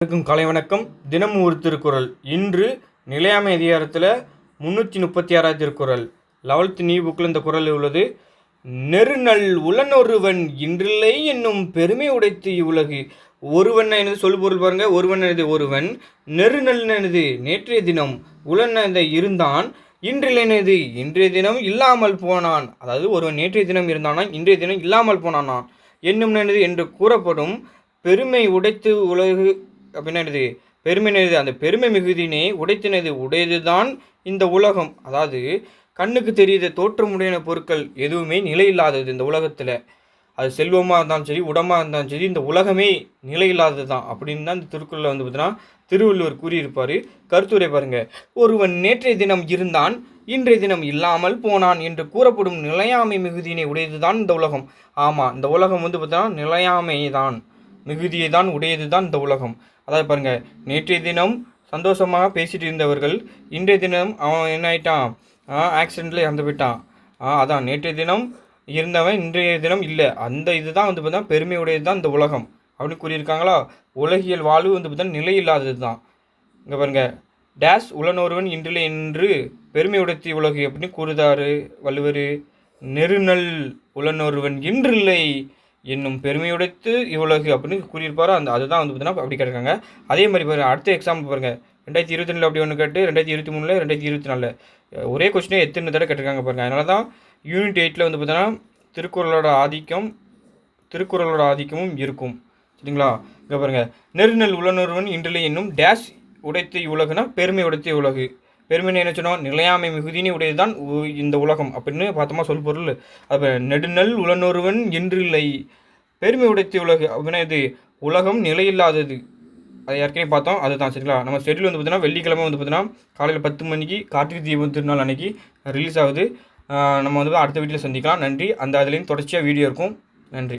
இருக்கும் கலை வணக்கம். தினமும் ஒரு திருக்குறள். இன்று நிலையாமை அதிகாரத்தில் முந்நூற்றி முப்பத்தி ஆறாவது திருக்குறள். லெவல்த் நியூ புக்கில் இந்த குறள் உள்ளது. நெருநல் உளனொருவன் இன்றில்லை என்னும் பெருமை உடைத்து இவ்வுலகு. ஒருவன் எனது சொல் பொருள் பாருங்க. ஒருவன் எனது ஒருவன். நெருநல் எனது நேற்றைய தினம். உளன் எனது இருந்தான். இன்றிலனது இன்றைய தினம் இல்லாமல் போனான். அதாவது ஒருவன் நேற்றைய தினம் இருந்தானா இன்றைய தினம் இல்லாமல் போனானான் என்னும் எனது என்று கூறப்படும் பெருமை உடைத்து உலகு அப்படின்னா என்னது? பெருமை அந்த பெருமை மிகுதியினை உடைத்தினது உடையதுதான் இந்த உலகம். அதாவது கண்ணுக்கு தெரியுத தோற்றமுடையான பொருட்கள் எதுவுமே நிலையில்லாதது இந்த உலகத்தில். அது செல்வமாக இருந்தாலும் சரி உடமாக இருந்தாலும் சரி இந்த உலகமே நிலையில்லாதது தான் அப்படின்னு தான் இந்த திருக்குறளில் வந்து பார்த்தீங்கன்னா திருவள்ளுவர் கூறியிருப்பார். கருத்துரை பாருங்கள் ஒருவன் நேற்றைய தினம் இருந்தான் இன்றைய தினம் இல்லாமல் போனான் என்று கூறப்படும் நிலையாமை மிகுதியினை உடையதுதான் இந்த உலகம். ஆமாம் இந்த உலகம் வந்து பார்த்தீங்கன்னா நிலையாமை தான் மிகுதியை தான் உடையது தான் இந்த உலகம். அதாவது பாருங்கள் நேற்றைய தினம் சந்தோஷமாக பேசிட்டு இருந்தவர்கள் இன்றைய தினம் அவன் என்ன ஆயிட்டான்? ஆக்சிடெண்ட்டில் இறந்து போயிட்டான். ஆ அதான் நேற்றைய தினம் இருந்தவன் இன்றைய தினம் இல்லை. அந்த இதுதான் வந்து பார்த்தா பெருமையுடையது தான் இந்த உலகம். அப்படின்னு கூறியிருக்காங்களா? உலகியல் வாழ்வு வந்து பார்த்தா நிலை இல்லாதது தான் இங்கே பாருங்கள் டேஸ் உலனொருவன் இன்றில்லை என்று பெருமை உடைத்தி உலகு அப்படின்னு கூறுதாரு வள்ளுவர். நெருநல் உலனொருவன் இன்றில்லை என்னும் பெருமையுடைத்து இவ்வுலகு அப்படின்னு கூறியிருப்பாரோ அந்த அதுதான் வந்து பார்த்தீங்கன்னா அப்படி கேட்டிருக்காங்க. அதே மாதிரி பாருங்கள் அடுத்த எக்ஸாம்பிள் பாருங்க. ரெண்டாயிரத்தி இருபத்தி ரெண்டில் அப்படி ஒன்று கேட்டு ரெண்டாயிரத்தி இருபத்தி மூணில் ரெண்டாயிரத்தி இருபத்தி நாலில். ஒரே கொஸ்டினே எத்தனை தடவை கேட்டிருக்காங்க பாருங்கள் அதனால தான் யூனிட் எயிட்டில் வந்து பார்த்தீங்கன்னா திருக்குறளோட ஆதிக்கம் திருக்குறளோட ஆதிக்கமும் இருக்கும். சரிங்களா? இங்கே பாருங்கள் நெருநல் உளனொருவன் இன்றிலே என்னும் டேஷ் உடைத்து உலகுனா பெருமை உடைத்த உலகு பெருமைன்னு என்ன சொன்னோம்? நிலையாமை மிகுதினி உடையதுதான் உ- இந்த உலகம். அப்படின்னு பார்த்தோமா சொல் பொருள். அப்போ நெடுநல் உளனொருவன் என்றில்லை. பெருமை உடைத்த உலகு அப்படின்னா இது உலகம் நிலையில்லாதது. அது ஏற்கனவே பார்த்தோம். அதுதான் சரிங்களா? நம்ம ஷெட்யூல் வந்து பார்த்தீங்கன்னா வெள்ளிக்கிழமை வந்து பார்த்தீங்கன்னா காலையில் பத்து மணிக்கு கார்த்திகை தீபம் திருநாள் அன்னைக்கு ரிலீஸ் ஆகுது. நம்ம வந்து அடுத்த வீட்டில் சந்திக்கலாம். நன்றி. அந்த அதுலேயும் தொடர்ச்சியாக வீடியோ இருக்கும். நன்றி.